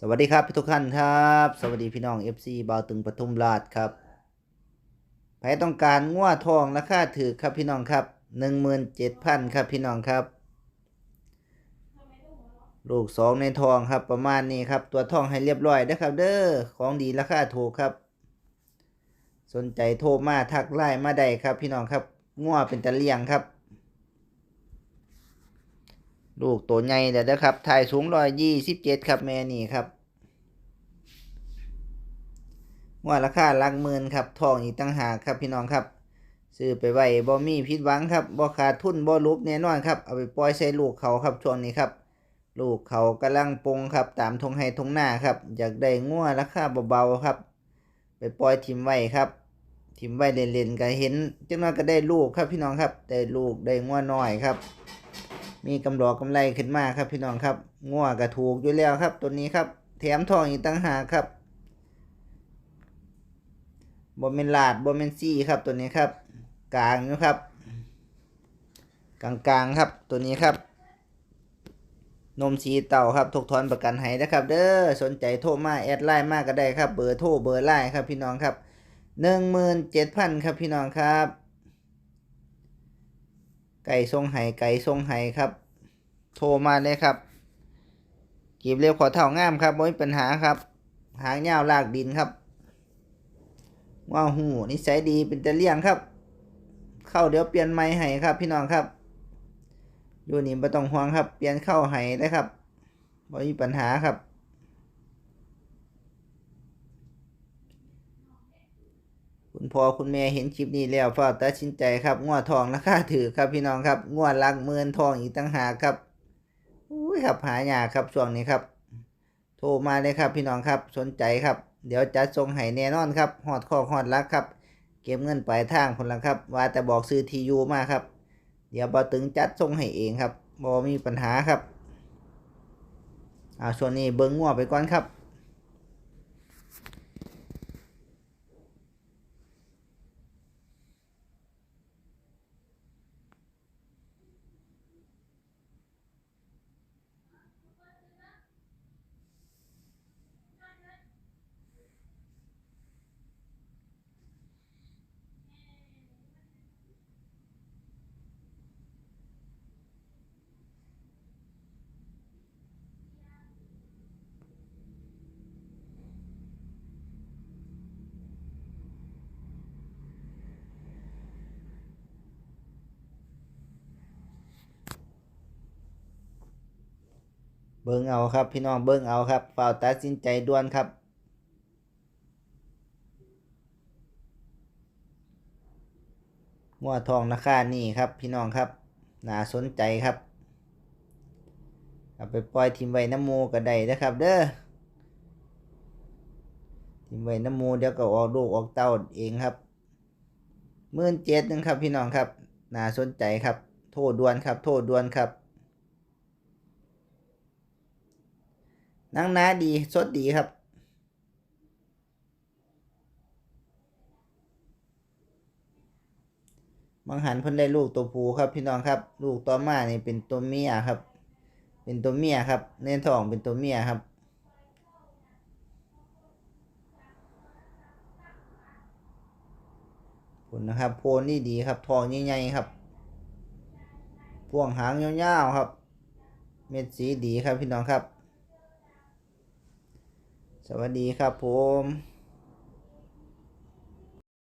สวัสดีครับทุกท่านครับ สวัสดีพี่น้อง FC บาวตึงปทุมราชครับใครต้องการงัวทองราคาถือครับพี่น้องครับ 17,000ครับพี่น้องครับ ลูกสองในทองครับประมาณนี้ครับ ตัวทองให้เรียบร้อยนะครับ เด้อของดีราคาถูกครับ สนใจโทรมาทักไลน์มาได้ครับพี่น้องครับงัวเป็นตะเลียงครับ ลูกตัวใหญ่แล้วนะครับถ่ายสูงร้อยยี่สิบเจ็ดครับแม่นี่ครับว่าราคาหลักหมื่นครับทองอีกตั้งหากครับพี่น้องครับ ซื้อไปไว้บ่มีผิดหวังครับบ่ขาดทุนบ่ลุบแน่นอนครับเอาไปปล่อยใส่ลูกเขาครับช่วงนี้ครับ ลูกเขากำลังปงครับ ตามทงไห้ทงหน้าครับอยากได้งัวราคาเบาๆครับ ไปปล่อยทิมไว้ครับทิมไว้เล่นๆก็เห็นจังน้อยก็ได้ลูกครับพี่น้องครับได้ลูกได้งัวน้อยครับ มีกำดอกกำไรขึ้นมาครับพี่น้องครับงัวก็ถูกอยู่แล้วครับ ตัวนี้ครับแถมทองอีกตั้งหากครับบนเป็นลาดบนเป็นซี่ครับตัวนี้ครับ กลางอยู่ครับ กลางๆครับตัวนี้ครับ นมสีเต่าครับถูกถอนประกันให้นะครับ เด้อสนใจโทรมาแอดไลน์มากก็ได้ครับ เบอร์โทรเบอร์ไลน์ครับพี่น้องครับหนึ่งหมื่นเจ็ดพันครับพี่น้องครับ ไก่ทรงไห้ไก่ทรงไห้ครับ โทรมาเลยครับกีบเร็วขอเท่างามครับไม่มีปัญหาครับ หางยาวลากดินครับว้าหูนิสัยดีเป็นตะเลี่ยงครับ เข้าเดี๋ยวเปลี่ยนไม้ให้ครับ พี่น้องครับอยู่นี่ไม่ต้องห่วงครับ เปลี่ยนเข้าให้นะครับไม่มีปัญหาครับคุณพ่อคุณแม่เห็นคลิปนี้แล้วฝากตัดสินใจครับงวดทองราคาถือครับพี่น้องครับงวดลักเมือนทองอีกตั้งหากครับ ยครับหายากครับช่วงนี้ครับ โทรมาเลยครับพี่น้องครับสนใจครับ เดี๋ยวจัดส่งให้แน่นอนครับหอดข้อหอดลักครับ เก็บเงินปลายทางคนละครับ ว่าแต่บอกซื้อทียูมาครับ เดี๋ยวบอตึงจัดส่งให้เองครับบอมีปัญหาครับอ่าช่วงนี้เบิ้งงัวไปก่อนครับ เบิ้งเอาครับ พี่น้องเบิ้งเอาครับเฝ้าตัดสินใจด่วนครับงัวทองราคานี่ครับ พี่น้องครับน่าสนใจครับเอาไปปล่อยทิมไว้น้ำมูก็ได้นะครับ เด้อทิมไว้น้ำมูเดี๋ยวก็ออกลูกออกเต้าเองครับหมื่นเจ็ดนึงครับพี่น้องครับน่าสนใจครับ โทษด่วนครับ โทษด่วนครับ นังน้าดีสดดีครับ บางหันเพิ่นได้ลูกตัวผู้ครับพี่น้องครับ ลูกต่อมานี่เป็นตัวเมียครับ เป็นตัวเมียครับ เน้นทองเป็นตัวเมียครับผลนะครับ โพนนี่ดีครับทองใหญ่ๆครับพ่วงหางยาวๆครับ เม็ดสีดีครับพี่น้องครับ สวัสดีครับผม